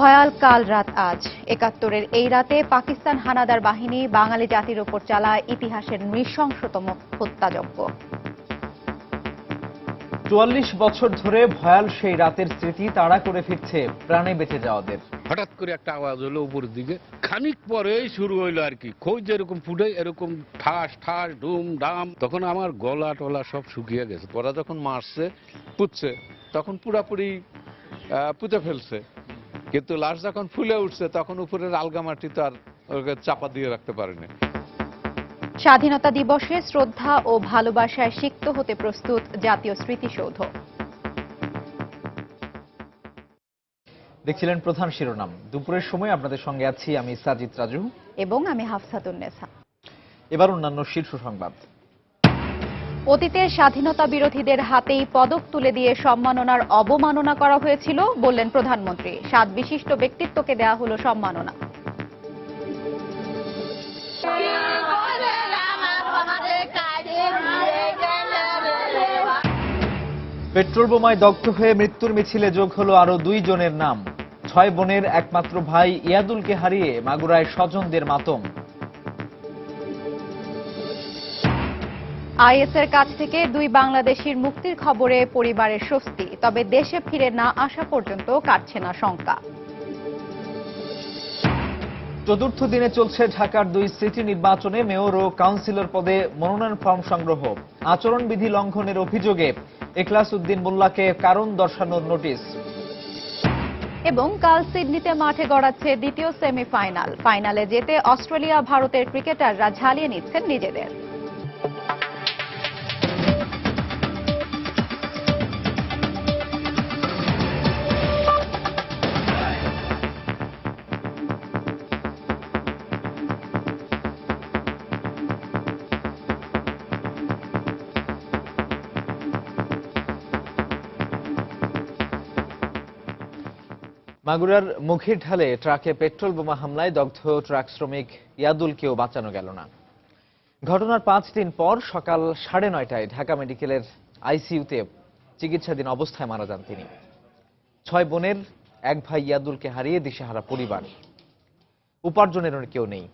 ভয়াল কাল রাত আজ। একাত্তরের এই রাতে পাকিস্তান হানাদার বাহিনী বাঙালি জাতির ওপর চালায় ইতিহাসের নৃশংসতম হত্যাযজ্ঞ। চুয়াল্লিশ বছর ধরে ভয়াল সেই রাতের স্মৃতি তাড়া করে ফিরছে প্রাণে বেঁচে যাওয়াদের। হঠাৎ করে একটা আওয়াজ হলো উপরের দিকে। খানিক পরেই শুরু হইল আর কি। খোঁজ যেরকম ফুটে এরকম ঠাস ঠাস ডুম ডাম। তখন আমার গলা টলা সব শুকিয়ে গেছে। ওরা যখন মারছে পুঁতছে তখন পুরাপুরি আহ, পুঁতে ফেলছে। কিন্তু লাশ যখন ফুলে উঠছে তখন উপরের আলগা মাটি তো আর ওকে চাপা দিয়ে রাখতে পারেনি। স্বাধীনতা দিবসে শ্রদ্ধা ও ভালোবাসায় সিক্ত হতে প্রস্তুত জাতীয় স্মৃতিসৌধ। দেখছিলেন প্রধান শিরোনাম। দুপুরের সময় আপনাদের সঙ্গে আছি আমি সাজিদ রাজু। এবং আমি হাফসাতুন্নেসা এবার অন্যান্য শীর্ষ সংবাদ। অতীতের স্বাধীনতা বিরোধীদের হাতেই পদক তুলে দিয়ে সম্মাননার অবমাননা করা হয়েছিল, বললেন প্রধানমন্ত্রী। সাত বিশিষ্ট ব্যক্তিত্বকে দেয়া হলো সম্মাননা। পেট্রোল বোমায় দগ্ধ হয়ে মৃত্যুর মিছিলে যোগ হলো আরও দুই জনের নাম। ছয় বোনের একমাত্র ভাই ইয়াদুলকে হারিয়ে মাগুরায় স্বজনদের মাতম। আইএসের কাছ থেকে দুই বাংলাদেশির মুক্তির খবরে পরিবারের স্বস্তি তবে দেশে ফিরে না আসা পর্যন্ত কাটছে না শঙ্কা। চতুর্থ দিনে চলছে ঢাকার দুই সিটি নির্বাচনে মেয়র ও কাউন্সিলর পদে মনোনয়ন ফর্ম সংগ্রহ। আচরণবিধি লঙ্ঘনের অভিযোগে এখলাস উদ্দিন মোল্লাকে কারণ দর্শানোর নোটিশ। এবং কাল সিডনিতে মাঠে গড়াচ্ছে দ্বিতীয় সেমিফাইনাল। ফাইনালে যেতে অস্ট্রেলিয়া ভারতের ক্রিকেটাররা ঝালিয়ে নিচ্ছেন নিজেদের। মাগুরার মুখের ঢালে ট্রাকে পেট্রোল বোমা হামলায় দগ্ধ ট্রাক শ্রমিক ইয়াদুলকেও বাঁচানো গেল না। ঘটনার পাঁচ দিন পর সকাল সাড়ে নয়টায় ঢাকা মেডিকেলের আইসিইউতে চিকিৎসাধীন অবস্থায় মারা যান তিনি। ছয় বোনের, এক ভাই ইয়াদুলকে হারিয়ে দিশেহারা পরিবার। উপার্জনের কেউ নেই।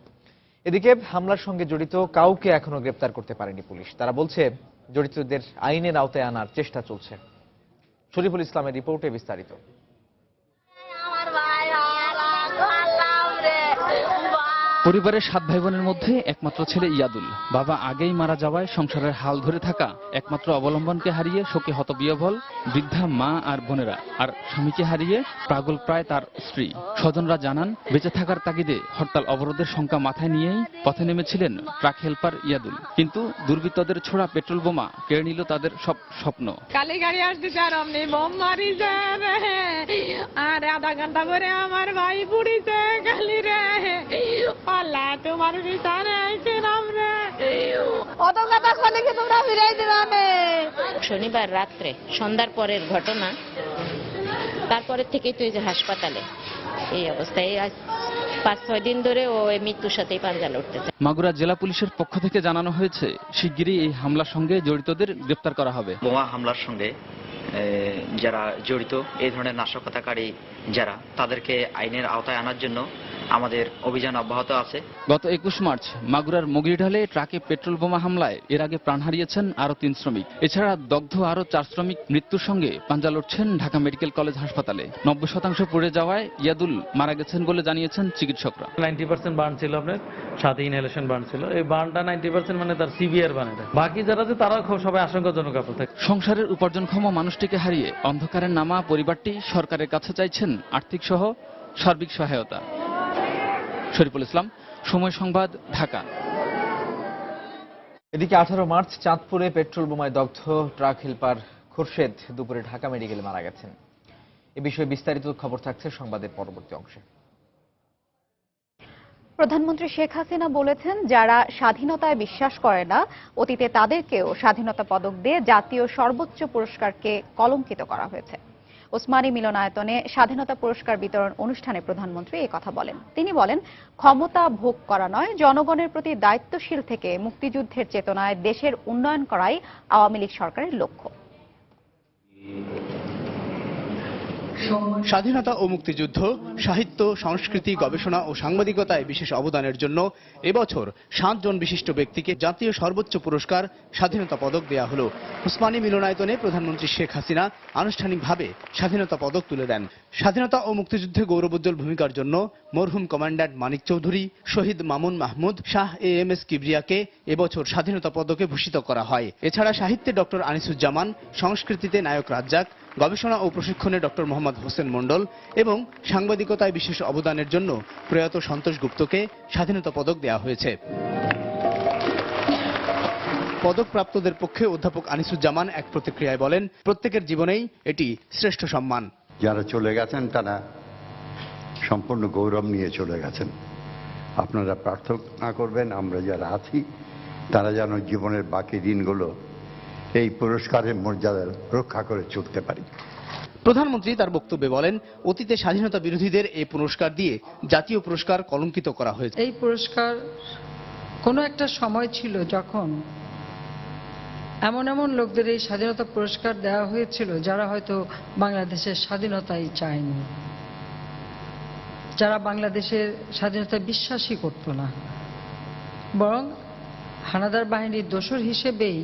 এদিকে হামলার সঙ্গে জড়িত কাউকে এখনও গ্রেপ্তার করতে পারেনি পুলিশ। তারা বলছে, জড়িতদের আইনের আওতায় আনার চেষ্টা চলছে। শরীফুল ইসলামের রিপোর্টে বিস্তারিত। পরিবারের সাত ভাই বোনের মধ্যে একমাত্র ছেলে ইয়াদুল। বাবা আগেই মারা যাওয়ায় সংসারের হাল ধরে থাকা একমাত্র অবলম্বনকে হারিয়ে শোকে হতবিহবল বৃদ্ধা মা আর বোনেরা, আর স্বামীকে হারিয়ে পাগল প্রায় তার স্ত্রী। স্বজনরা জানান, বেঁচে থাকার তাগিদে হরতাল অবরোধের শঙ্কা মাথায় নিয়েই পথে নেমেছিলেন ট্রাক হেল্পার ইয়াদুল। কিন্তু দুর্বৃত্তদের ছোড়া পেট্রোল বোমা কেড়ে নিল তাদের সব স্বপ্ন। কালি গাড়ি আসতেছে আর অমনি বোম মারিছে রে। আর আধা ঘণ্টা পরে আমার ভাই পুড়িছে কালি রে। আল্লাহ তোমার বিচারে আইছিলাম রে। অত কথা শুনে কি তোমরা ফিরাই দিবে শনিবার রাত্রে সন্ধ্যার পরের ঘটনা তারপরের থেকেই তো এই যে হাসপাতালে। এই অবস্থায় পাঁচ ছয় দিন ধরে ও এই মৃত্যুর সাথেই পাঞ্জা লড়তেছে মাগুরা জেলা পুলিশের পক্ষ থেকে জানানো হয়েছে শিগগিরই এই হামলার সঙ্গে জড়িতদের গ্রেপ্তার করা হবে। বোমা হামলার সঙ্গে যারা জড়িত এই ধরনের নাশকতাকারী যারা তাদেরকে আইনের আওতায় আনার জন্য আমাদের অভিযান অব্যাহত আছে। গত একুশ মার্চ মাগুরার মগিরঢালে ট্রাকে পেট্রোল বোমা হামলায় এর আগে প্রাণ হারিয়েছেন আরও তিন শ্রমিক। এছাড়া দগ্ধ আরও চার শ্রমিক মৃত্যুর সঙ্গে পাঞ্জা লড়ছেন ঢাকা মেডিকেল কলেজ হাসপাতালে। নব্বই শতাংশ পড়ে যাওয়ায় ইয়াদুল মারা গেছেন বলে জানিয়েছেন চিকিৎসকরা। নাইনটি পার্সেন্ট বার্ন ছিল আপনার সাথে ইনহেলেশন বার্ন ছিল। এই বার্নটা নাইনটি পার্সেন্ট মানে তার সিভিয়ার বার্ন এটা। বাকি যারা আছে তারাও খুব সবাই আশঙ্কাজনক অবস্থা সংসারের উপার্জনক্ষম মানুষটিকে হারিয়ে অন্ধকারের নামা পরিবারটি সরকারের কাছে চাইছেন আর্থিক সহ সার্বিক সহায়তা। শরীফুল ইসলাম সময় সংবাদ ঢাকা। এদিকে আঠারো মার্চ চাঁদপুরে পেট্রোল বোমায় দগ্ধ ট্রাক হেল্পার খোরশেদ দুপুরে ঢাকা মেডিকেলে মারা গেছেন। এ বিষয়ে বিস্তারিত খবর থাকছে সংবাদের পরবর্তী অংশে। প্রধানমন্ত্রী শেখ হাসিনা বলেছেন যারা স্বাধীনতায় বিশ্বাস করে না অতীতে তাদেরকেও স্বাধীনতা পদক দিয়ে জাতীয় সর্বোচ্চ পুরস্কারকে কলঙ্কিত করা হয়েছে। ওসমানী মিলনায়তনে স্বাধীনতা পুরস্কার বিতরণ অনুষ্ঠানে প্রধানমন্ত্রী এই কথা বলেন। তিনি বলেন, ক্ষমতা ভোগ করা নয়, জনগণের প্রতি দায়িত্বশীল থেকে মুক্তিযুদ্ধের চেতনায় দেশের উন্নয়ন করাই আওয়ামী লীগ সরকারের লক্ষ্য। স্বাধীনতা ও মুক্তিযুদ্ধ, সাহিত্য, সংস্কৃতি, গবেষণা ও সাংবাদিকতায় বিশেষ অবদানের জন্য এবছর সাতজন বিশিষ্ট ব্যক্তিকে জাতীয় সর্বোচ্চ পুরস্কার স্বাধীনতা পদক দেয়া হলো। উসমানী মিলনায়তনে প্রধানমন্ত্রী শেখ হাসিনা আনুষ্ঠানিকভাবে স্বাধীনতা পদক তুলে দেন। স্বাধীনতা ও মুক্তিযুদ্ধে গৌরবোজ্জ্বল ভূমিকার জন্য মরহুম commandant Manik Chowdhury, Shahid Mamun Mahmud, Shah A M S কিবরিয়াকে এবছর স্বাধীনতা পদকে ভূষিত করা হয়। এছাড়া সাহিত্যে ডক্টর আনিসুজ্জামান, সংস্কৃতিতে নায়ক রাজ্জাক গবেষণা ও প্রশিক্ষণে ডক্টর মোহাম্মদ হোসেন মণ্ডল এবং সাংবাদিকতায় বিশেষ অবদানের জন্য প্রয়াত সন্তোষ গুপ্তকে স্বাধীনতা পদক দেওয়া হয়েছে। পদকপ্রাপ্তদের পক্ষে অধ্যাপক আনিসুজ্জামান এক প্রতিক্রিয়ায় বলেন, প্রত্যেকের জীবনেই এটি শ্রেষ্ঠ সম্মান। যারা চলে গেছেন, তারা সম্পূর্ণ গৌরব নিয়ে চলে গেছেন। আপনারা প্রার্থনা করবেন, আমরা যারা আছি, তারা যেন জীবনের বাকি দিনগুলো এই পুরস্কারের মর্যাদা রক্ষা করে চলতে পারি। প্রধানমন্ত্রী তার বক্তব্যে বলেন অতীতে স্বাধীনতা বিরোধীদের এই পুরস্কার দিয়ে জাতীয় পুরস্কার কলঙ্কিত করা হয়েছে। এই পুরস্কার কোনো একটা সময় ছিল যখন এমন এমন লোকদের এই স্বাধীনতা পুরস্কার দেওয়া হয়েছিল যারা হয়তো বাংলাদেশের স্বাধীনতাই চায়নি যারা বাংলাদেশের স্বাধীনতায় বিশ্বাসই করত না। বরং হানাদার বাহিনীর দোসর হিসেবেই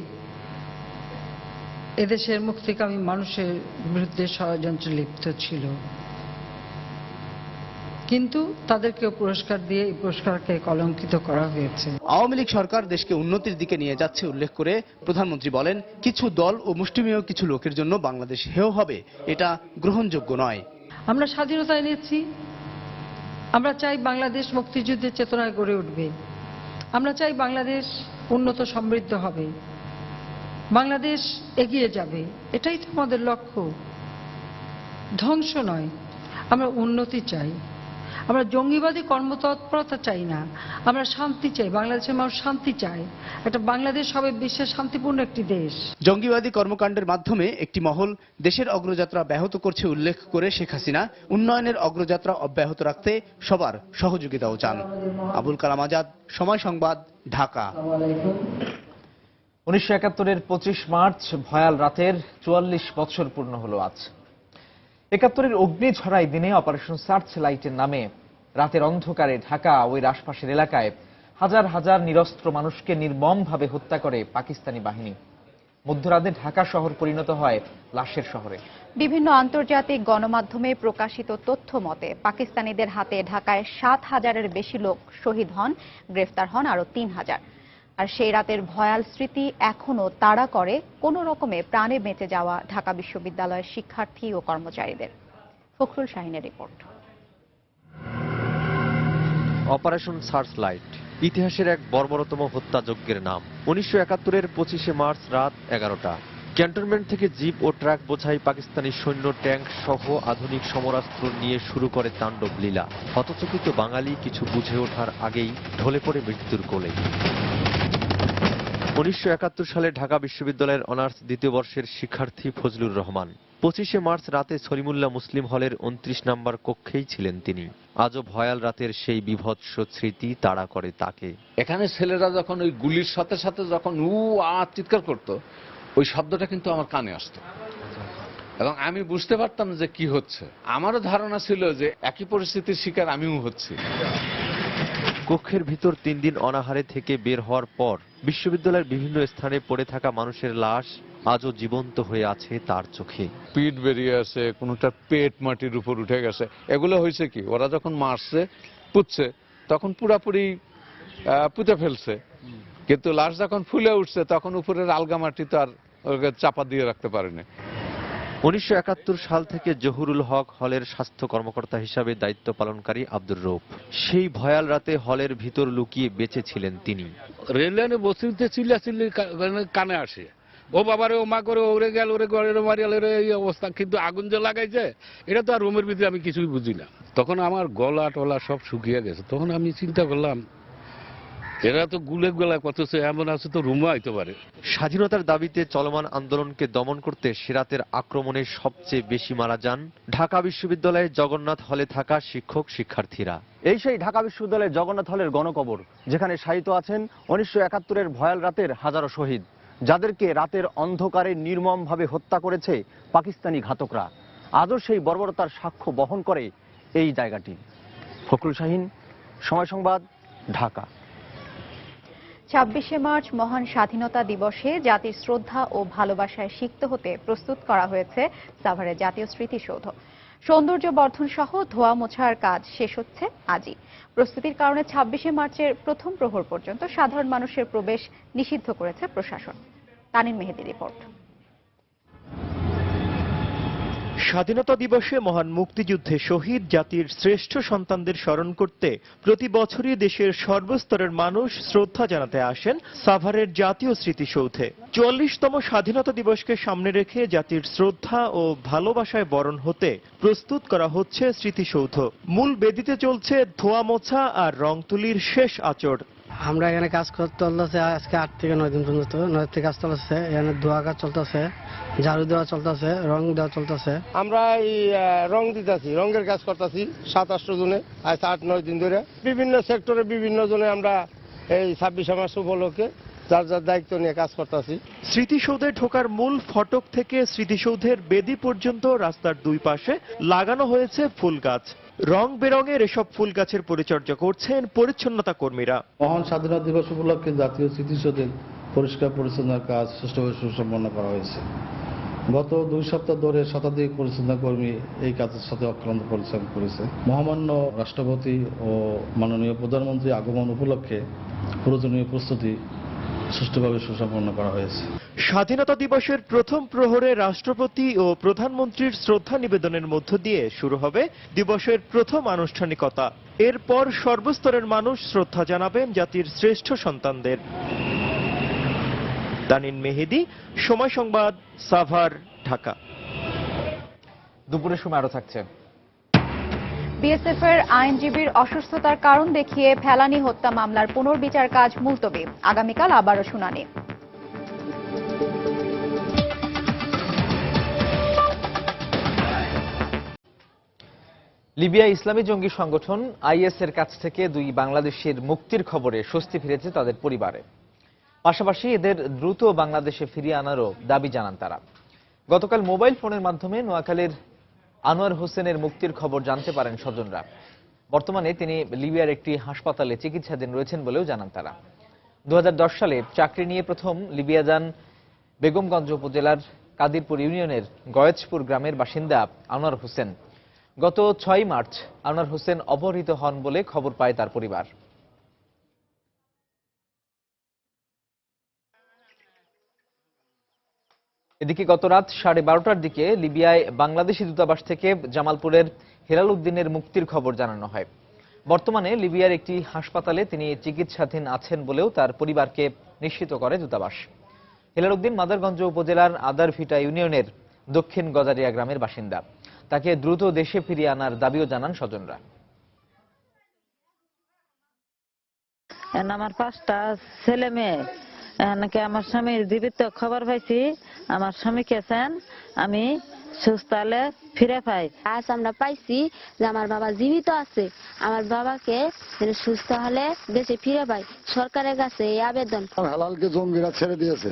এদেশের মুক্তিকামী মানুষের বিরুদ্ধে ষড়যন্ত্রে লিপ্ত ছিল। কিন্তু তাদেরকেও পুরস্কার দিয়ে এই পুরস্কারকে কলঙ্কিত করা হয়েছে। আওয়ামী লীগ সরকার দেশকে উন্নতির দিকে নিয়ে যাচ্ছে উল্লেখ করে প্রধানমন্ত্রী বলেন কিছু দল ও মুষ্টিমেয় কিছু লোকের জন্য বাংলাদেশ হেয় হবে এটা গ্রহণযোগ্য নয়। আমরা স্বাধীনতা এনেছি। আমরা চাই বাংলাদেশ মুক্তিযুদ্ধের চেতনায় গড়ে উঠবে। আমরা চাই বাংলাদেশ উন্নত সমৃদ্ধ হবে। বাংলাদেশ এগিয়ে যাবে। এটাই তো আমাদের লক্ষ্য। ধ্বংস নয়। আমরা উন্নতি চাই। আমরা জঙ্গিবাদী কর্মতৎপরতা চাই না। আমরা শান্তি চাই। বাংলাদেশের মানুষ শান্তি চায়। একটা বাংলাদেশ হবে বিশ্বের শান্তিপূর্ণ একটি দেশ। জঙ্গিবাদী কর্মকাণ্ডের মাধ্যমে একটি মহল দেশের অগ্রযাত্রা ব্যাহত করছে উল্লেখ করে শেখ হাসিনা। উন্নয়নের অগ্রযাত্রা অব্যাহত রাখতে সবার সহযোগিতাও চান। আবুল কালাম আজাদ সময় সংবাদ ঢাকা। উনিশশো একাত্তরের পঁচিশ মার্চ ভয়াল রাতের চুয়াল্লিশ বছর পূর্ণ হলো আজ। একাত্তরের অগ্নিঝড়াই দিনে অপারেশন সার্চ লাইটের নামে রাতের অন্ধকারে ঢাকা ওই আশপাশের এলাকায় হাজার হাজার নিরস্ত্র মানুষকে নির্মমভাবে হত্যা করে পাকিস্তানি বাহিনী। মধ্যরাতে ঢাকা শহর পরিণত হয় লাশের শহরে। বিভিন্ন আন্তর্জাতিক গণমাধ্যমে প্রকাশিত তথ্য মতে, পাকিস্তানিদের হাতে ঢাকায় সাত হাজারের বেশি লোক শহীদ হন, গ্রেফতার হন আরও তিন হাজার। আর সেই রাতের ভয়াল স্মৃতি এখনও তাড়া করে কোনো রকমে প্রাণে বেঁচে যাওয়া ঢাকা বিশ্ববিদ্যালয়ের শিক্ষার্থী ও কর্মচারীদের। ফখরুল শাহিনের রিপোর্ট। অপারেশন সার্চ লাইট ইতিহাসের এক বর্বরতম হত্যাযজ্ঞের নাম। উনিশশো একাত্তরের পঁচিশে মার্চ রাত এগারোটা। ক্যান্টনমেন্ট থেকে জিপ ও ট্রাক বোঝাই পাকিস্তানি সৈন্য ট্যাঙ্ক সহ আধুনিক সমরাস্ত্র নিয়ে শুরু করে তাণ্ডব লীলা। হতচকিত বাঙালি কিছু বুঝে ওঠার আগেই ঢলে পড়ে মৃত্যুর কোলে। উনিশশো একাত্তর সালে ঢাকা বিশ্ববিদ্যালয়ের অনার্স দ্বিতীয় বর্ষের শিক্ষার্থী ফজলুর রহমান। পঁচিশে মার্চ রাতে সলিমুল্লাহ মুসলিম হলের উনত্রিশ নম্বর কক্ষেই ছিলেন তিনি। আজও ভয়াল রাতের সেই বিভৎস স্মৃতি তাড়া করে তাকে। এখানে ছেলেরা যখন ওই গুলির সাথে সাথে যখন উ, আ, চিৎকার করতো, ওই শব্দটা কিন্তু আমার কানে আসতো। এবং আমি বুঝতে পারতাম যে কি হচ্ছে। আমারও ধারণা ছিল যে একই পরিস্থিতির শিকার আমিও হচ্ছি। কক্ষের ভিতর তিন দিন অনাহারে থেকে বের হওয়ার পর বিশ্ববিদ্যালয়ের বিভিন্ন স্থানে পড়ে থাকা মানুষের লাশ আজও জীবন্ত হয়ে আছে তার চোখে। পিঠ বেরিয়ে আছে, কোনোটা পেট মাটির উপর উঠে গেছে। এগুলো হয়েছে কি? ওরা যখন মারছে, পুতছে, তখন পুরাপুরি পুঁতে ফেলছে। কিন্তু লাশ যখন ফুলে উঠছে, তখন উপরের আলগা মাটি তো আর চাপা দিয়ে রাখতে পারেনি। উনিশশো একাত্তর সাল থেকে জহুরুল হক হলের স্বাস্থ্য কর্মকর্তা হিসাবে দায়িত্ব পালনকারী আব্দুর রৌফ সেই ভয়াল রাতে হলের ভিতর লুকিয়ে বেঁচে ছিলেন তিনি। রেল লাইনে বসিতে চিল্লা চিল্লি কানে আসে। ও বাবারে, ও মা করে ওরে গেল, ওরে গড়ে মারিয়াল এই অবস্থা। কিন্তু আগুন যে লাগাইছে, এটা তো আর রুমের ভিতরে আমি কিছুই বুঝি না। তখন আমার গলা টলা সব শুকিয়ে গেছে। তখন আমি চিন্তা করলাম এরা তো গুলে গোলা কত এমন আছে তো রুমও আইতে পারে। স্বাধীনতার দাবিতে চলমান আন্দোলনকে দমন করতে সেরাতের আক্রমণে সবচেয়ে বেশি মারা যান ঢাকা বিশ্ববিদ্যালয়ের জগন্নাথ হলে থাকা শিক্ষক শিক্ষার্থীরা। এই সেই ঢাকা বিশ্ববিদ্যালয়ের জগন্নাথ হলের গণকবর যেখানে শায়িত আছেন উনিশশো একাত্তরের ভয়াল রাতের হাজারো শহীদ যাদেরকে রাতের অন্ধকারে নির্মমভাবে হত্যা করেছে পাকিস্তানি ঘাতকরা। আজও সেই বর্বরতার সাক্ষ্য বহন করে এই জায়গাটি। ফখরুল শাহিন সময় সংবাদ ঢাকা। ছাব্বিশে মার্চ মহান স্বাধীনতা দিবসে জাতির শ্রদ্ধা ও ভালোবাসায় সিক্ত হতে প্রস্তুত করা হয়েছে সাভারের জাতীয় স্মৃতিসৌধ। সৌন্দর্য বর্ধন সহ ধোয়া মোছার কাজ শেষ হচ্ছে আজই। প্রস্তুতির কারণে ছাব্বিশে মার্চের প্রথম প্রহর পর্যন্ত সাধারণ মানুষের প্রবেশ নিষিদ্ধ করেছে প্রশাসন। তানিম মেহেদি রিপোর্ট। স্বাধীনতা দিবসে মহান মুক্তিযুদ্ধে শহীদ জাতির শ্রেষ্ঠ সন্তানদের স্মরণ করতে প্রতি বছরই দেশের সর্বস্তরের মানুষ শ্রদ্ধা জানাতে আসেন সাভারের জাতীয় স্মৃতিসৌধে। চুয়াল্লিশতম স্বাধীনতা দিবসকে সামনে রেখে জাতির শ্রদ্ধা ও ভালোবাসায় বরণ হতে প্রস্তুত করা হচ্ছে স্মৃতিসৌধ। মূল বেদিতে চলছে ধোয়া মোছা আর রং তুলির শেষ আচর। আমরা এখানে কাজ করতে চলতেছে আজকে আট থেকে নয় দিন পর্যন্ত। নয় থেকে কাজ চলতেছে এখানে ধোয়া কাজ চলতেছে ঝাড়ু দেওয়া চলতেছে রং দেওয়া চলতেছে। আমরা এই রং দিতেছি রঙের কাজ করতেছি সাত আটশো জনে আজ আট নয় দিন ধরে। বিভিন্ন সেক্টরে বিভিন্ন জনে আমরা এই ছাব্বিশে মাস উপলক্ষে যার যার দায়িত্ব নিয়ে কাজ করতেছি। স্মৃতিসৌধে ঢোকার মূল ফটক থেকে স্মৃতিসৌধের বেদি পর্যন্ত রাস্তার দুই পাশে লাগানো হয়েছে ফুল গাছ। রং বেরঙের এসব ফুল গাছের পরিচর্যা করছেন পরিচ্ছন্নতা কর্মীরা। মহান স্বাধীনতা দিবস উপলক্ষে জাতীয় স্মৃতিসৌধের পরিষ্কার পরিচ্ছন্নতার কাজ সুষ্ঠুভাবে সুসম্পন্ন করা হয়েছে। গত দুই সপ্তাহ ধরে শতাধিক পরিচ্ছন্নতা কর্মী এই কাজের সাথে অক্লান্ত পরিশ্রম করেছে। মহামান্য রাষ্ট্রপতি ও মাননীয় প্রধানমন্ত্রী আগমন উপলক্ষে প্রয়োজনীয় প্রস্তুতি সুষ্ঠুভাবে সুসম্পন্ন করা হয়েছে। স্বাধীনতা দিবসের প্রথম প্রহরে রাষ্ট্রপতি ও প্রধানমন্ত্রীর শ্রদ্ধা নিবেদনের মধ্য দিয়ে শুরু হবে দিবসের প্রথম আনুষ্ঠানিকতা। এরপর সর্বস্তরের মানুষ শ্রদ্ধা জানাবেন জাতির শ্রেষ্ঠ সন্তানদের। তানিন মেহেদি সময় সংবাদ সাভার ঢাকা। দুপুরের সময় আরও থাকছে। বিএসএফ এর আইনজীবীর অসুস্থতার কারণ দেখিয়ে ফেলানি হত্যা মামলার পুনর্বিচার কাজ মুলতবি। আগামীকাল আবারও শুনানি। লিবিয়া ইসলামী জঙ্গি সংগঠন আইএস এর কাছ থেকে দুই বাংলাদেশের মুক্তির খবরে স্বস্তি ফিরেছে তাদের পরিবারে। পাশাপাশি এদের দ্রুত বাংলাদেশে ফিরিয়ে আনারও দাবি জানান তারা। গতকাল মোবাইল ফোনের মাধ্যমে নোয়াখালীর আনোয়ার হোসেনের মুক্তির খবর জানতে পারেন স্বজনরা। বর্তমানে তিনি লিবিয়ার একটি হাসপাতালে চিকিৎসাধীন রয়েছেন বলেও জানান তারা। দু হাজার দশ সালে চাকরি নিয়ে প্রথম লিবিয়া যান বেগমগঞ্জ উপজেলার কাদিরপুর ইউনিয়নের গয়েজপুর গ্রামের বাসিন্দা আনোয়ার হোসেন। গত ছয় মার্চ আনোয়ার হোসেন অপহৃত হন বলে খবর পায় তার পরিবার। এদিকে গত রাত সাড়ে বারোটার দিকে লিবিয়ায় বাংলাদেশি দূতাবাস থেকে জামালপুরের হেলাল উদ্দিনের মুক্তির খবর জানানো হয়। বর্তমানে লিবিয়ার একটি হাসপাতালে তিনি চিকিৎসাধীন আছেন বলেও তার পরিবারকে নিশ্চিত করে দূতাবাস। হেলাল উদ্দিন মাদারগঞ্জ উপজেলার আদারভিটা ইউনিয়নের দক্ষিণ গজারিয়া গ্রামের বাসিন্দা। তাকে দ্রুত দেশে ফিরিয়ে আনার দাবিও জানান স্বজনরা। আমার পাঁচটা ছেলে মেয়ে। নাকি আমার স্বামীর জীবিত খবর পাইছি আমার স্বামী কেছেন আমি সুস্থ হলে ফিরে পাই। আজ আমরা পাইছি যে আমার বাবা জীবিত আছে আমার বাবাকে যেন সুস্থ হলে দেশে ফিরে পাই। সরকারের কাছে এই আবেদন। হেলালকে জঙ্গিরা ছেড়ে দিয়েছে।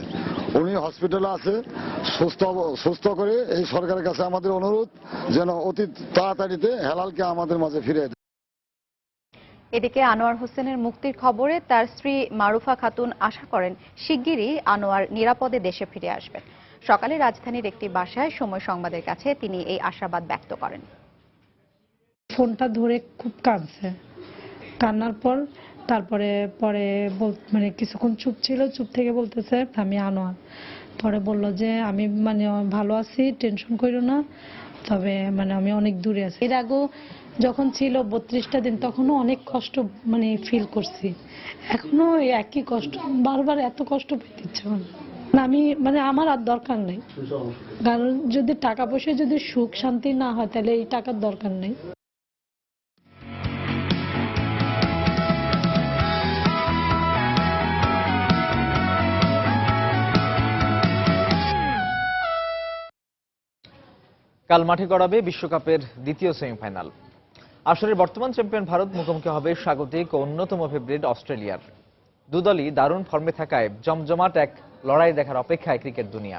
উনি হসপিটালে আছে সুস্থ সুস্থ করে এই সরকারের কাছে আমাদের অনুরোধ যেন অতি তাড়াতাড়িতে হেলালকে আমাদের মাঝে ফিরে এদিকে আনোয়ার হোসেনের মুক্তির খবরে তার স্ত্রী মারুফা খাতুন আশা করেন শিগগিরই আনোয়ার নিরাপদে দেশে ফিরে আসবেন। সকালে রাজধানীর একটি বাসায় সময় সংবাদের কাছে তিনি এই আশাবাদ ব্যক্ত করেন। ফোনটা ধরে খুব কাঁদছে। কান্নার পর তারপরে পরে বল- মানে কিছুক্ষণ চুপ ছিল চুপ থেকে বলতেছে আমি আনোয়ার। পরে বলল যে আমি মানে ভালো আছি টেনশন করো না তবে মানে আমি অনেক দূরে আছি। এর আগেও যখন ছিল বত্রিশটা দিন, তখনও অনেক কষ্ট মানে ফিল করছি। এখনও একই কষ্ট, বারবার এত কষ্ট পেতে ইচ্ছে আমি মানে আমার আর দরকার নেই। কারণ যদি টাকা পয়সা যদি সুখ শান্তি না হয়, তাহলে এই টাকার দরকার নেই। কাল মাঠে গড়াবে বিশ্বকাপের দ্বিতীয় সেমিফাইনাল। আসরের বর্তমান চ্যাম্পিয়ন ভারত মুখোমুখি হবে স্বাগতিক ও অন্যতম ফেভারিট অস্ট্রেলিয়ার। দুদলই দারুণ ফর্মে থাকায় জমজমাট এক লড়াই দেখার অপেক্ষায় ক্রিকেট দুনিয়া।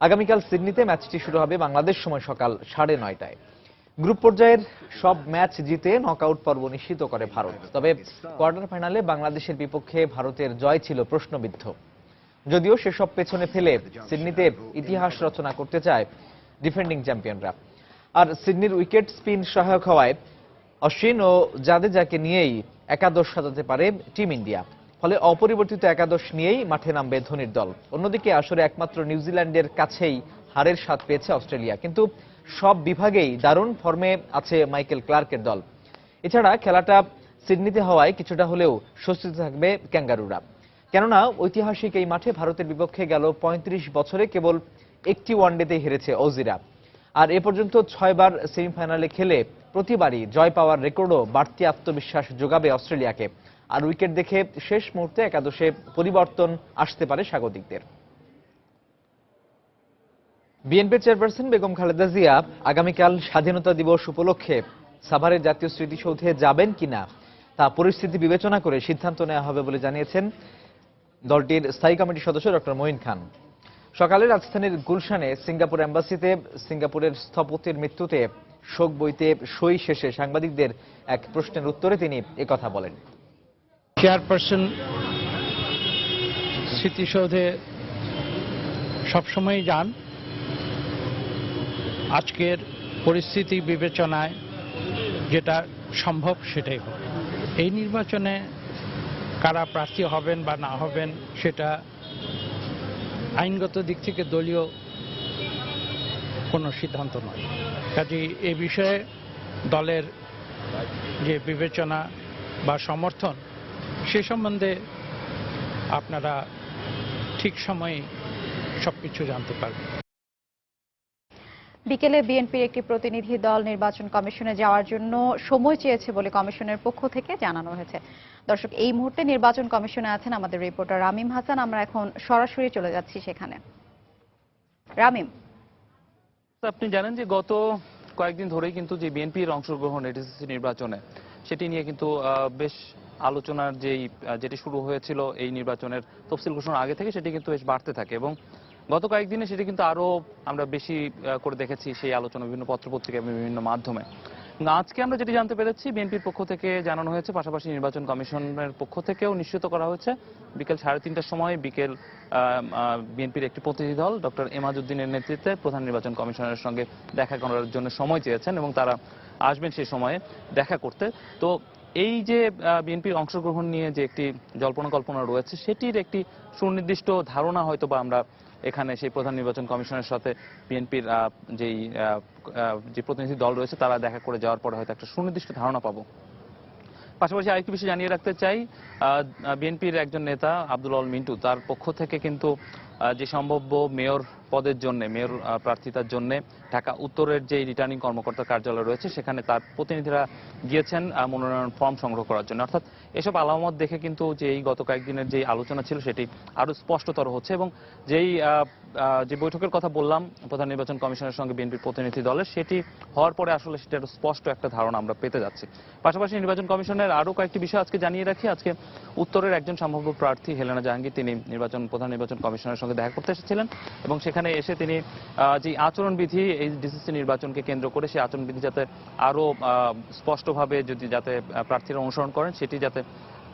আগামীকাল সিডনিতে ম্যাচটি শুরু হবে বাংলাদেশ সময় সকাল সাড়ে নয়টায়। গ্রুপ পর্যায়ের সব ম্যাচ জিতে নকআউট পর্ব নিশ্চিত করে ভারত। তবে কোয়ার্টার ফাইনালে বাংলাদেশের বিপক্ষে ভারতের জয় ছিল প্রশ্নবিদ্ধ। যদিও সেসব পেছনে ফেলে সিডনিতে ইতিহাস রচনা করতে চায় ডিফেন্ডিং চ্যাম্পিয়নরা। আর সিডনির উইকেট স্পিন সহায়ক হওয়ায় অশ্বিন ও জাদেজাকে নিয়েই একাদশ সাজাতে পারে টিম ইন্ডিয়া। ফলে অপরিবর্তিত একাদশ নিয়েই মাঠে নামবে ধোনির দল। অন্যদিকে আসরে একমাত্র নিউজিল্যান্ডের কাছেই হারের স্বাদ পেয়েছে অস্ট্রেলিয়া। কিন্তু সব বিভাগেই দারুণ ফর্মে আছে মাইকেল ক্লার্কের দল। এছাড়া খেলাটা সিডনিতে হওয়ায় কিছুটা হলেও স্বস্তিতে থাকবে ক্যাঙ্গারুরা। কেননা ঐতিহাসিক এই মাঠে ভারতের বিপক্ষে গেল ৩৫ বছরে কেবল একটি ওয়ানডেতে হেরেছে অজিরা আর এ পর্যন্ত ছয়বার সেমিফাইনালে খেলে প্রতিবারই জয় পাওয়ার রেকর্ডও বাড়তি আত্মবিশ্বাস যোগাবে অস্ট্রেলিয়াকে। আর উইকেট দেখে শেষ মুহূর্তে একাদশে পরিবর্তন আসতে পারে স্বাগতিকদের। বিএনপির চেয়ারপারসন বেগম খালেদা জিয়া আগামীকাল স্বাধীনতা দিবস উপলক্ষে সাভারের জাতীয় স্মৃতিসৌধে যাবেন কিনা তা পরিস্থিতি বিবেচনা করে সিদ্ধান্ত নেওয়া হবে বলে জানিয়েছেন দলটির স্থায়ী কমিটির সদস্য ডক্টর মঈন খান। সকালে রাজধানীর গুলশানে সিঙ্গাপুর এম্বাসিতে সিঙ্গাপুরের স্থপতির মৃত্যুতে শোক বইতে সই শেষে সাংবাদিকদের এক প্রশ্নের উত্তরে তিনি একথা বলেন। চেয়ারপারসন স্মৃতিসৌধে সবসময় যান। আজকের পরিস্থিতি বিবেচনায় যেটা সম্ভব সেটাই হবে এই নির্বাচনে কারা প্রার্থী হবেন বা না হবেন সেটা আইনগত দিক থেকে দলীয় কোনো সিদ্ধান্ত নয়। কাজেই এ বিষয়ে দলের যে বিবেচনা বা সমর্থন, সে সম্বন্ধে আপনারা ঠিক সময়ে সব কিছু জানতে পারবেন। বিকেলে বিএনপির একটি প্রতিনিধি দল নির্বাচন কমিশনে যাওয়ার জন্য সময় চেয়েছে বলে কমিশনের পক্ষ থেকে জানানো হয়েছে। দর্শক, এই মুহূর্তে নির্বাচন কমিশনে আছেন আমাদের রিপোর্টার রামিম হাসান। আমরা এখন সরাসরি চলে যাচ্ছি সেখানে। রামিম। আপনি জানেন যে গত কয়েকদিন ধরেই কিন্তু যে বিএনপির অংশগ্রহণ এডিসিসি নির্বাচনে, সেটি নিয়ে কিন্তু বেশ আলোচনার যেই যেটি শুরু হয়েছিল এই নির্বাচনের তফসিল ঘোষণা আগে থেকে সেটি কিন্তু বেশ বাড়তে থাকে এবং গত কয়েকদিনে সেটি কিন্তু আরও আমরা বেশি করে দেখেছি সেই আলোচনা বিভিন্ন পত্রপত্রিকা পত্রিকা বিভিন্ন মাধ্যমে। আজকে আমরা যেটি জানতে পেরেছি, বিএনপির পক্ষ থেকে জানানো হয়েছে, পাশাপাশি নির্বাচন কমিশনের পক্ষ থেকেও নিশ্চিত করা হয়েছে। বিকেল সাড়ে তিনটার সময় বিকেল বিএনপির একটি প্রতিনিধি দল, ডক্টর এমাজউদ্দিনের নেতৃত্বে প্রধান নির্বাচন কমিশনের সঙ্গে দেখা করার জন্য সময় চেয়েছেন এবং তারা আসবেন সেই সময়ে দেখা করতে। তো এই যে বিএনপির অংশগ্রহণ নিয়ে যে একটি জল্পনা কল্পনা রয়েছে, সেটির একটি সুনির্দিষ্ট ধারণা হয়তো বা আমরা এখানে সেই প্রধান নির্বাচন কমিশনের সাথে বিএনপির যেই যে প্রতিনিধি দল রয়েছে, তারা দেখা করে যাওয়ার পরে হয়তো একটা সুনির্দিষ্ট ধারণা পাবো। পাশাপাশি আরেকটি বিষয় জানিয়ে রাখতে চাই বিএনপির একজন নেতা আব্দুল আল মিন্টু, তার পক্ষ থেকে কিন্তু যে সম্ভাব্য মেয়র পদের জন্য, মেয়র প্রার্থিতার জন্য ঢাকা উত্তরের যে রিটার্নিং কর্মকর্তার কার্যালয় রয়েছে, সেখানে তার প্রতিনিধিরা গিয়েছেন মনোনয়ন ফর্ম সংগ্রহ করার জন্য। অর্থাৎ এসব আলামত দেখে কিন্তু যে এই গত কয়েকদিনের যে আলোচনা ছিল, সেটি আরও স্পষ্টতর হচ্ছে এবং যেই যে বৈঠকের কথা বললাম, প্রধান নির্বাচন কমিশনের সঙ্গে বিএনপির প্রতিনিধি দলের, সেটি হওয়ার পরে আসলে সেটার স্পষ্ট একটা ধারণা আমরা পেতে যাচ্ছি। পাশাপাশি নির্বাচন কমিশনের আরও কয়েকটি বিষয় আজকে জানিয়ে রাখি। আজকে উত্তরের একজন সম্ভাব্য প্রার্থী, হেলেনা জাহাঙ্গীর, তিনি নির্বাচন, প্রধান নির্বাচন কমিশনের সঙ্গে দেখা করতে এসেছিলেন এবং সেখানে এসে তিনি যে আচরণবিধি এই ডিসিসি নির্বাচনকে কেন্দ্র করে সেই আচরণবিধি যাতে আরও আহ, স্পষ্টভাবে যদি যাতে প্রার্থীরা অনুসরণ করেন সেটি যাতে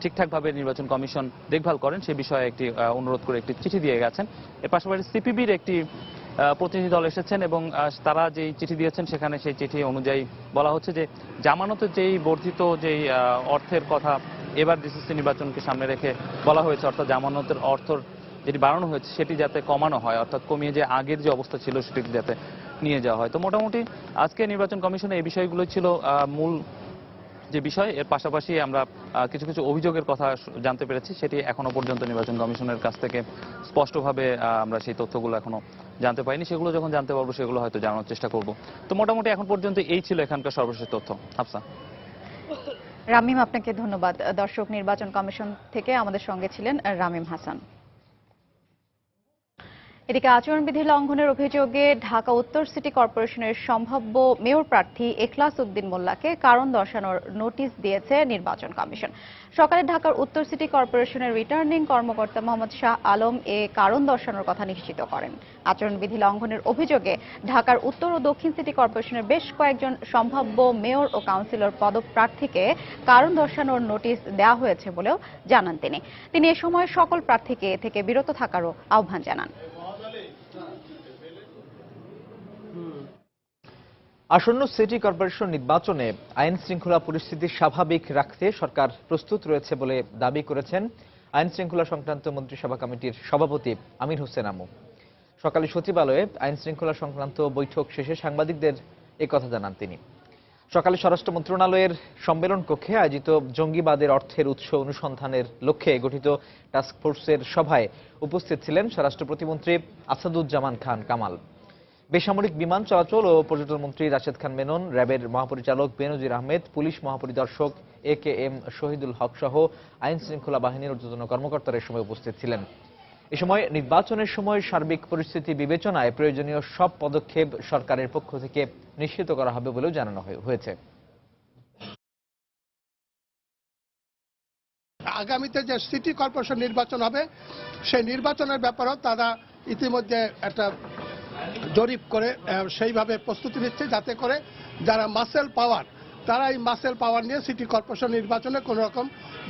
ঠিকঠাকভাবে নির্বাচন কমিশন দেখভাল করেন সে বিষয়ে একটি অনুরোধ করে একটি চিঠি দিয়ে গেছেন। এর পাশাপাশি সিপিবির একটি প্রতিনিধি দল এসেছেন এবং তারা যেই চিঠি দিয়েছেন সেখানে সেই চিঠি অনুযায়ী বলা হচ্ছে যে জামানতের যেই বর্ধিত যেই অর্থের কথা এবার ডিসিসি নির্বাচনকে সামনে রেখে বলা হয়েছে অর্থাৎ জামানতের অর্থর যেটি বাড়ানো হয়েছে, সেটি যাতে কমানো হয়, অর্থাৎ কমিয়ে যে আগের যে অবস্থা ছিল সেটি যাতে নিয়ে যাওয়া হয়। তো মোটামুটি আজকে নির্বাচন কমিশনে এই বিষয়গুলো ছিল মূল যে বিষয়। এর পাশাপাশি আমরা কিছু কিছু অভিযোগের কথা জানতে পেরেছি, সেটি এখনও পর্যন্ত নির্বাচন কমিশনের কাছ থেকে স্পষ্টভাবে আমরা সেই তথ্যগুলো এখনও জানতে পাইনি। সেগুলো যখন জানতে পারব, সেগুলো হয়তো জানানোর চেষ্টা করব। তো মোটামুটি এখন পর্যন্ত এই ছিল এখানকার সর্বশেষ তথ্য। হাফসা। রামিম, আপনাকে ধন্যবাদ। দর্শক নির্বাচন কমিশন থেকে আমাদের সঙ্গে ছিলেন রামিম হাসান। এদিকে আচরণবিধি লঙ্ঘনের অভিযোগে ঢাকা উত্তর সিটি কর্পোরেশনের সম্ভাব্য মেয়র প্রার্থী এখলাস উদ্দিন মোল্লাকে কারণ দর্শানোর নোটিশ দিয়েছে নির্বাচন কমিশন। সকালে ঢাকার উত্তর সিটি কর্পোরেশনের রিটার্নিং কর্মকর্তা মোহাম্মদ শাহ আলম এ কারণ দর্শানোর কথা নিশ্চিত করেন। আচরণবিধি লঙ্ঘনের অভিযোগে ঢাকার উত্তর ও দক্ষিণ সিটি কর্পোরেশনের বেশ কয়েকজন সম্ভাব্য মেয়র ও কাউন্সিলর পদপ্রার্থীকে কারণ দর্শানোর নোটিশ দেওয়া হয়েছে বলেও জানান তিনি। তিনি এ সময় সকল প্রার্থীকে থেকে বিরত থাকারও আহ্বান জানান। আসন্ন সিটি কর্পোরেশন নির্বাচনে আইন শৃঙ্খলা পরিস্থিতি স্বাভাবিক রাখতে সরকার প্রস্তুত রয়েছে বলে দাবি করেছেন আইন শৃঙ্খলা সংক্রান্ত মন্ত্রিসভা কমিটির সভাপতি আমির হোসেন আমু। সকালে সচিবালয়ে আইন শৃঙ্খলা সংক্রান্ত বৈঠক শেষে সাংবাদিকদের কথা জানান তিনি। সকালে স্বরাষ্ট্র মন্ত্রণালয়ের সম্মেলন কক্ষে আয়োজিত জঙ্গিবাদের অর্থের উৎস অনুসন্ধানের লক্ষ্যে গঠিত টাস্কফোর্সের সভায় উপস্থিত ছিলেন স্বরাষ্ট্র প্রতিমন্ত্রী আসাদুজ্জামান খান কামাল। বেসামরিক বিমান চলাচল ও পর্যটন মন্ত্রী রাশেদ খান মেনন, র্যাবের মহাপরিচালক Benazir Ahmed, police মহাপরিদর্শক A K M Shahidul Haque সহ আইন শৃঙ্খলা বাহিনীর ঊর্ধ্বতন কর্মকর্তারা এ সময় উপস্থিত ছিলেন। এ সময় নির্বাচনের সময় সার্বিক পরিস্থিতি বিবেচনায় প্রয়োজনীয় সব পদক্ষেপ সরকারের পক্ষ থেকে নিশ্চিত করা হবে বলেও জানানো হয়েছে। আগামীতে যে সিটি কর্পোরেশন নির্বাচন হবে, সেই নির্বাচনের ব্যাপারেও তারা ইতিমধ্যে একটা জরিপ করে সেইভাবে প্রস্তুতি নিচ্ছে যাতে করে যারা মাসেল পাওয়ার তারা এই মাসেল পাওয়ার নিয়ে সিটি কর্পোরেশন নির্বাচনে কোনো রকম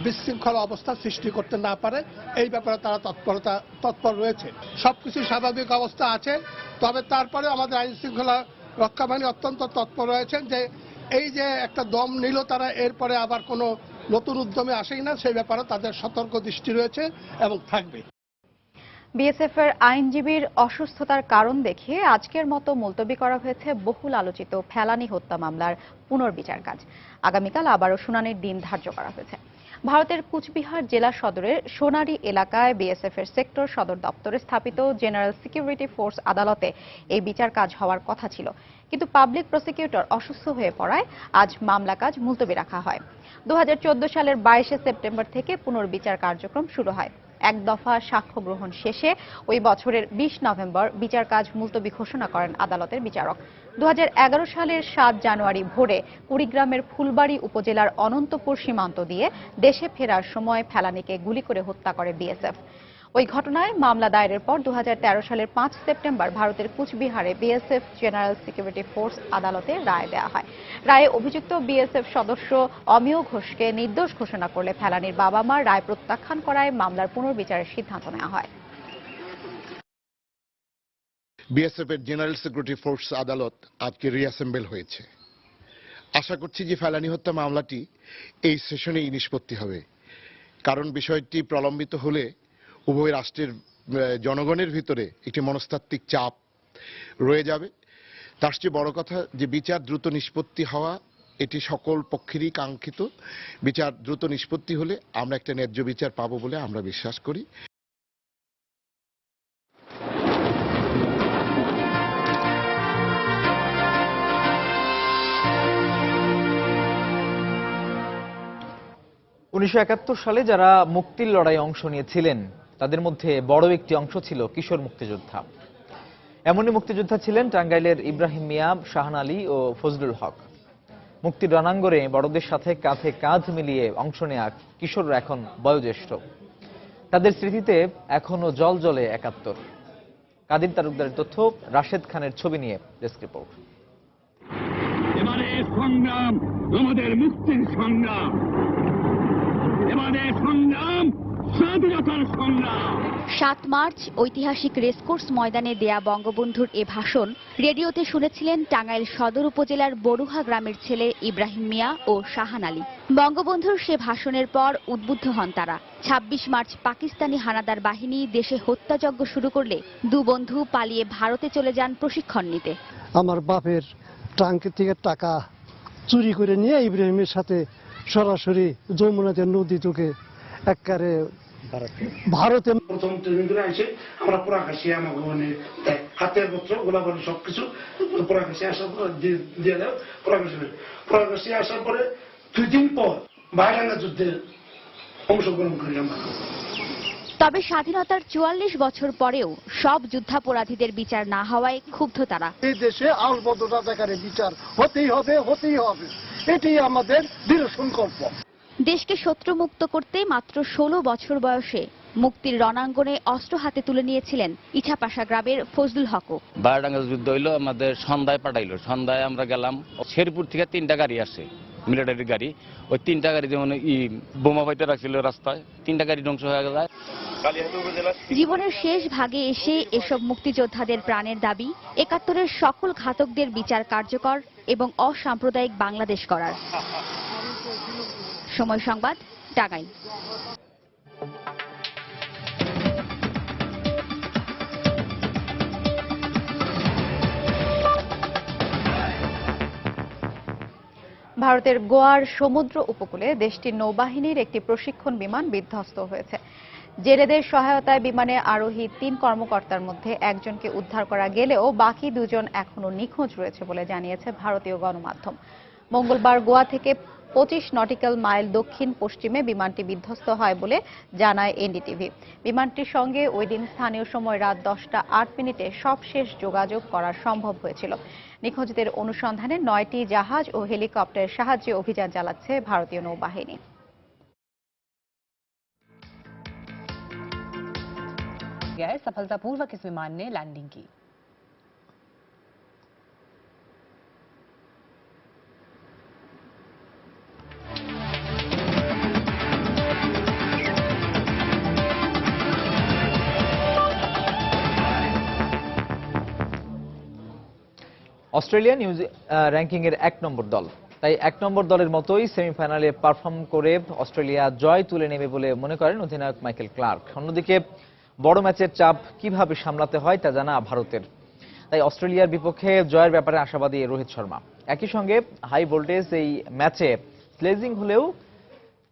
বিশৃঙ্খল অবস্থা সৃষ্টি করতে না পারে। এই ব্যাপারে তারা তৎপরতা, তৎপর রয়েছে। সবকিছু স্বাভাবিক অবস্থা আছে, তবে তারপরে আমাদের আইন শৃঙ্খলা রক্ষা বাহিনী অত্যন্ত তৎপর রয়েছেন যে এই যে একটা দম নিল তারা, এরপরে আবার কোনো নতুন উদ্যমে আসেই না, সেই ব্যাপারে তাদের সতর্ক দৃষ্টি রয়েছে এবং থাকবে। বিএসএফ এর আইনজীবীর অসুস্থতার কারণ দেখিয়ে আজকের মতো মুলতবি করা হয়েছে বহুল আলোচিত ফেলানি হত্যা মামলার পুনর্বিচার কাজ। আগামীকাল আবারও শুনানির দিন ধার্য করা হয়েছে। ভারতের কুচবিহার জেলা সদরের সোনারি এলাকায় বিএসএফ এর সেক্টর সদর দপ্তরে স্থাপিত জেনারেল সিকিউরিটি ফোর্স আদালতে এই বিচার কাজ হওয়ার কথা ছিল। কিন্তু পাবলিক প্রসিকিউটর অসুস্থ হয়ে পড়ায় আজ মামলা কাজ মুলতবি রাখা হয়। দু হাজার চোদ্দ সালের বাইশে সেপ্টেম্বর থেকে পুনর্বিচার কার্যক্রম শুরু হয়। এক দফা সাক্ষ্য গ্রহণ শেষে ওই বছরের ২০ নভেম্বর বিচার কাজ মুলতবি ঘোষণা করেন আদালতের বিচারক। দু হাজার এগারো সালের সাত জানুয়ারি ভোরে কুড়িগ্রামের ফুলবাড়ি উপজেলার অনন্তপুর সীমান্ত দিয়ে দেশে ফেরার সময় ফেলানিকে গুলি করে হত্যা করে বিএসএফ। ওই ঘটনায় মামলা দায়েরের পর দু হাজার তেরো সালের পাঁচ সেপ্টেম্বর ভারতের কুচবিহারে বিএসএফ জেনারেল সিকিউরিটি ফোর্স আদালতে রায় দেওয়া হয়। রায়ে অভিযুক্ত বিএসএফ সদস্য অমিয় ঘোষকে নির্দোষ ঘোষণা করলে ফেলানির বাবা মা রায় প্রত্যাখ্যান করায় মামলার পুনর্বিচারের সিদ্ধান্ত নেওয়া হয়। বিএসএফ এর জেনারেল সিকিউরিটি ফোর্স আদালত আজকে রিঅ্যাসেম্বল হয়েছে। আশা করছি যে ফেলানি হত্যা মামলাটি এই সেশনেই নিষ্পত্তি হবে। কারণ বিষয়টি প্রলম্বিত হলে উভয় রাষ্ট্রের জনগণের ভিতরে একটি মনস্তাত্ত্বিক চাপ রয়ে যাবে। তার চেয়ে বড় কথা যে বিচার দ্রুত নিষ্পত্তি হওয়া, এটি সকল পক্ষেরই কাঙ্ক্ষিত। বিচার দ্রুত নিষ্পত্তি হলে আমরা একটা ন্যায্য বিচার পাবো বলে আমরা বিশ্বাস করি। উনিশশো একাত্তর সালে যারা মুক্তির লড়াই অংশ নিয়েছিলেন তাদের মধ্যে বড় একটি অংশ ছিল কিশোর মুক্তিযোদ্ধা। এমনই মুক্তিযোদ্ধা ছিলেন টাঙ্গাইলের ইব্রাহিম মিয়া শাহান আলী ও ফজলুল হক। মুক্তির রণাঙ্গনে বড়দের সাথে কাঁধে কাঁধ মিলিয়ে অংশ নেয়া কিশোররা এখন বয়োজ্যেষ্ঠ। তাদের স্মৃতিতে এখনও জল জলে একাত্তর। কাদির তালুকদারের তথ্য, রাশেদ খানের ছবি নিয়ে ডেস্ক রিপোর্ট। এবারে সংগ্রাম, আমাদের মুক্তির সংগ্রাম। এবারে সংগ্রাম সাত মার্চ ঐতিহাসিক রেসকোর্স ময়দানে দেয়া বঙ্গবন্ধুর এ ভাষণ রেডিওতে শুনেছিলেন টাঙ্গাইল সদর উপজেলার বড়ুহা গ্রামের ছেলে ইব্রাহিম মিয়া ও শাহান আলী। বঙ্গবন্ধুর সে ভাষণের পর উদ্বুদ্ধ হন তারা। ২৬ মার্চ পাকিস্তানি হানাদার বাহিনী দেশে হত্যাযজ্ঞ শুরু করলে দু বন্ধু পালিয়ে ভারতে চলে যান প্রশিক্ষণ নিতে। আমার বাপের ট্রাঙ্কের থেকে টাকা চুরি করে নিয়ে ইব্রাহিমের সাথে সরাসরি যমুনাতে নদী ঢুকে একবারে ভারতে। প্রথম আসে আমরা পুরাকাশি মানে হাতের পত্র পুরাকাশি আসার পর দিয়ে- দিয়ে দেয় পুরাকাশি পুরাকাশি আসার পরে দুই দিন পর বাইরাঙ্গা যুদ্ধে অংশগ্রহণ তবে স্বাধীনতার চুয়াল্লিশ বছর পরেও সব যুদ্ধাপরাধীদের বিচার না হওয়ায় ক্ষুব্ধ তারা। এই দেশে আলবদ রাজাকারের বিচার হতেই হবে হতেই হবে। এটি আমাদের দৃঢ় সংকল্প। দেশকে শত্রুমুক্ত করতে মাত্র ষোলো বছর বয়সে মুক্তির রণাঙ্গনে অস্ত্র হাতে তুলে নিয়েছিলেন ইছাপাশা গ্রামের ফজলুল হকও। বারোডাঙ্গা যুদ্ধ হইল আমাদের সন্ধ্যায় পাঠাইলো। সন্ধ্যায় আমরা গেলাম শেরপুর থেকে তিনটা গাড়ি আসে মিলিটারি গাড়ি। ওই তিনটা গাড়ি যেমন ই বোমা পাইতে রাখছিল রাস্তায় তিনটা গাড়ি ধ্বংস হয়ে গেল। জীবনের শেষ ভাগে এসে এসব মুক্তিযোদ্ধাদের প্রাণের দাবি একাত্তরের সকল ঘাতকদের বিচার কার্যকর এবং অসাম্প্রদায়িক বাংলাদেশ করার সময় সংবাদ, টাঙ্গাইল। ভারতের গোয়ার সমুদ্র উপকূলে দেশটির নৌবাহিনীর একটি প্রশিক্ষণ বিমান বিধ্বস্ত হয়েছে। জেলেদের সহায়তায় বিমানে আরোহী তিন কর্মকর্তার মধ্যে একজনকে উদ্ধার করা গেলেও বাকি দুজন এখনও নিখোঁজ রয়েছে বলে জানিয়েছে ভারতীয় গণমাধ্যম। মঙ্গলবার গোয়া থেকে পঁচিশ নটিক্যাল মাইল দক্ষিণ পশ্চিমে বিমানটি বিধ্বস্ত হয় বলে জানায় এনডিটিভি বিমানটির সঙ্গে ওই দিন স্থানীয় সময় রাত দশটা আট মিনিটে সবশেষ যোগাযোগ করা সম্ভব হয়েছিল নিখোঁজদের অনুসন্ধানে নয়টি জাহাজ ও হেলিকপ্টারের সাহায্যে অভিযান চালাচ্ছে ভারতীয় নৌবাহিনী गया है सफलतापूर्वक इस विमान ने लैंडिंग की অস্ট্রেলিয়া নিউজ র্যাঙ্কিং এর এক নম্বর দল। তাই এক নম্বর দলের মতোই সেমিফাইনালে পারফর্ম করে অস্ট্রেলিয়া জয় তুলে নেবে বলে মনে করেন অধিনায়ক মাইকেল ক্লার্ক। অন্যদিকে বড় ম্যাচের চাপ কীভাবে সামলাতে হয় তা জানা ভারতের। তাই অস্ট্রেলিয়ার বিপক্ষে জয়ের ব্যাপারে আশাবাদী রোহিত শর্মা। একই সঙ্গে হাই ভোল্টেজ এই ম্যাচে স্লেজিং হলেও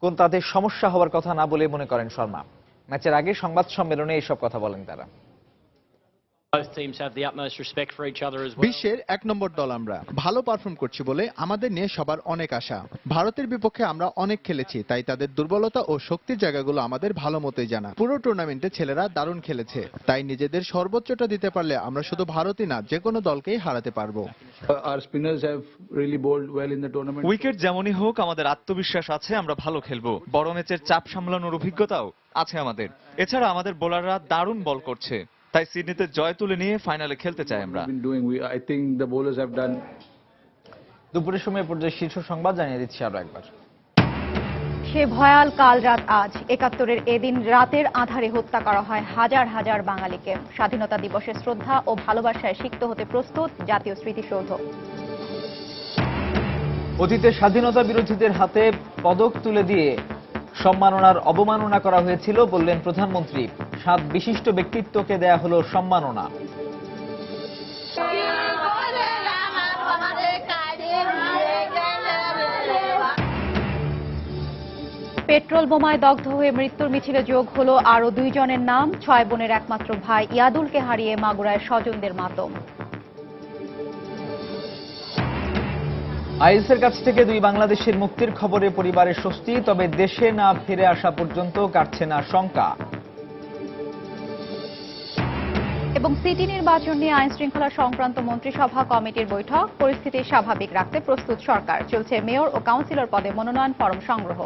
কোন তাদের সমস্যা হওয়ার কথা না বলে মনে করেন শর্মা। ম্যাচের আগে সংবাদ সম্মেলনে এইসব কথা বলেন তারা। বিশ্বের এক নম্বর দল আমরা। ভালো পারফর্ম করছি বলে আমাদের নিয়ে সবার অনেক আশা। ভারতের বিপক্ষে আমরা অনেক খেলেছি তাই তাদের দুর্বলতা ও শক্তির জায়গাগুলো আমাদের ভালো মতোই জানা। পুরো টুর্নামেন্টে ছেলেরা দারুণ খেলেছে তাই নিজেদের সর্বোচ্চটা দিতে পারলে আমরা শুধু ভারতই না যে কোনো দলকেই হারাতে পারব। উইকেট যেমনই হোক আমাদের আত্মবিশ্বাস আছে আমরা ভালো খেলব। বড় ম্যাচের চাপ সামলানোর অভিজ্ঞতাও আছে আমাদের। এছাড়া আমাদের বোলাররা দারুণ বল করছে। তাই সিডনিতে জয় তুলে নিয়ে ফাইনালে খেলতে চাই আমরা। Been doing. We, I think the bowlers have done দুপুরের সময় পর্যায়ে শীর্ষ সংবাদ জানিয়ে দিচ্ছি আরও একবার। সে ভয়াল কাল রাত আজ একাত্তরের এদিন রাতের আধারে হত্যা করা হয় হাজার হাজার বাঙালিকে। স্বাধীনতা দিবসে শ্রদ্ধা ও ভালোবাসায় সিক্ত হতে প্রস্তুত জাতীয় স্মৃতিসৌধ। অতীতে স্বাধীনতা বিরোধীদের হাতে পদক তুলে দিয়ে সম্মাননার অবমাননা করা হয়েছিল বললেন প্রধানমন্ত্রী। সাত বিশিষ্ট ব্যক্তিত্বকে দেয়া হলো সম্মাননা। পেট্রোল বোমায় দগ্ধ হয়ে মৃত্যুর মিছিলে যোগ হলো আরও দুইজনের নাম, ছয় বোনের একমাত্র ভাই ইয়াদুলকে হারিয়ে মাগুরায় স্বজনদের মাতম। আইএসের কাছ থেকে দুই বাংলাদেশের মুক্তির খবরে পরিবারের স্বস্তি তবে দেশে না ফিরে আসা পর্যন্ত কাটছে না শঙ্কা। এবং সিটি নির্বাচন নিয়ে আইন শৃঙ্খলা সংক্রান্ত মন্ত্রিসভা কমিটির বৈঠক পরিস্থিতি স্বাভাবিক রাখতে প্রস্তুত সরকার চলছে মেয়র ও কাউন্সিলর পদে মনোনয়ন ফরম সংগ্রহ।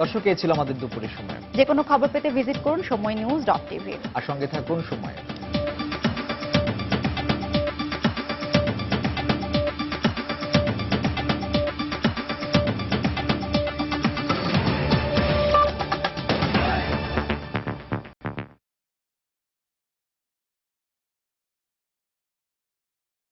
দর্শক এই ছিল আমাদের দুপুরের সময়। যে কোনো খবর পেতে ভিজিট করুন সময় নিউজ ডট টিভি। আর সঙ্গে থাকুন সময়।